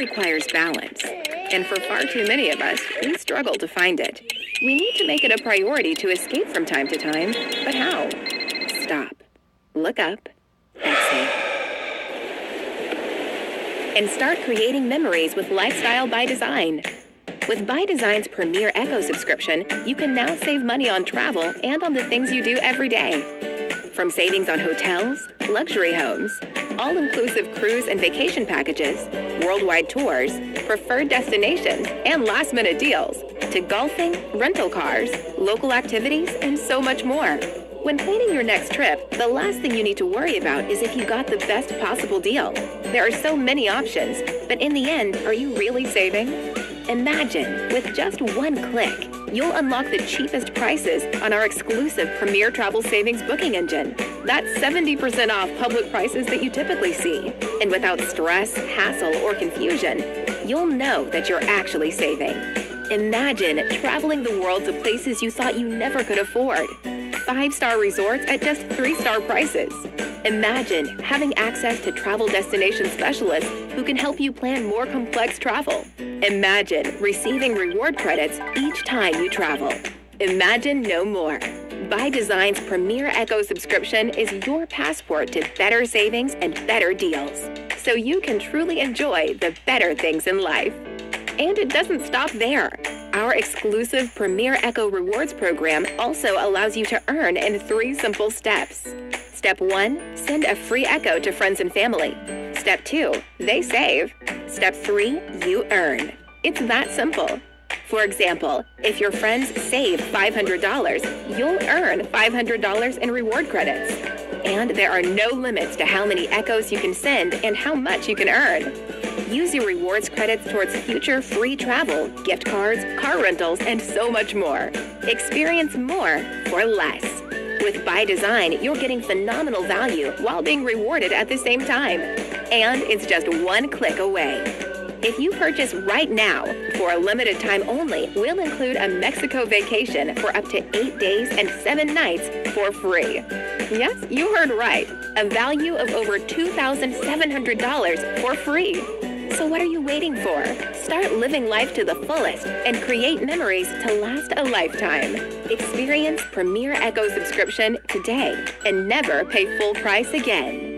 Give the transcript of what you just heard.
requires balance. And for far too many of us, we struggle to find it. We need to make it a priority to escape from time to time, but how? Stop. Look up. Exhale. And start creating memories with Lifestyle by Design. With By Design's Premier Echo subscription, you can now save money on travel and on the things you do every day. From savings on hotels, luxury homes, all inclusive cruise and vacation packages, worldwide tours, preferred destinations, and last minute deals, to golfing, rental cars, local activities, and so much more. When planning your next trip, the last thing you need to worry about is if you got the best possible deal. There are so many options, but in the end, are you really saving? Imagine, with just one click, you'll unlock the cheapest prices on our exclusive Premier Travel Savings booking engine. That's 70% off public prices that you typically see. And without stress, hassle, or confusion, you'll know that you're actually saving. Imagine traveling the world to places you thought you never could afford. Five star resorts at just three star prices. Imagine having access to travel destination specialists who can help you plan more complex travel. Imagine receiving reward credits each time you travel. Imagine no more. By Design's Premier Echo subscription is your passport to better savings and better deals. So you can truly enjoy the better things in life. And it doesn't stop there. Our exclusive Premier Echo Rewards program also allows you to earn in three simple steps. Step one, send a free Echo to friends and family. Step two, they save. Step three, you earn. It's that simple. For example, if your friends save $500, you'll earn $500 in reward credits. And there are no limits to how many echoes you can send and how much you can earn. Use your rewards credits towards future free travel, gift cards, car rentals, and so much more. Experience more for less. With By Design, you're getting phenomenal value while being rewarded at the same time. And it's just one click away. If you purchase right now, for a limited time only, we'll include a Mexico vacation for up to eight days and seven nights for free. Yes, you heard right. A value of over $2,700 for free. So what are you waiting for? Start living life to the fullest and create memories to last a lifetime. Experience Premier Echo subscription today and never pay full price again.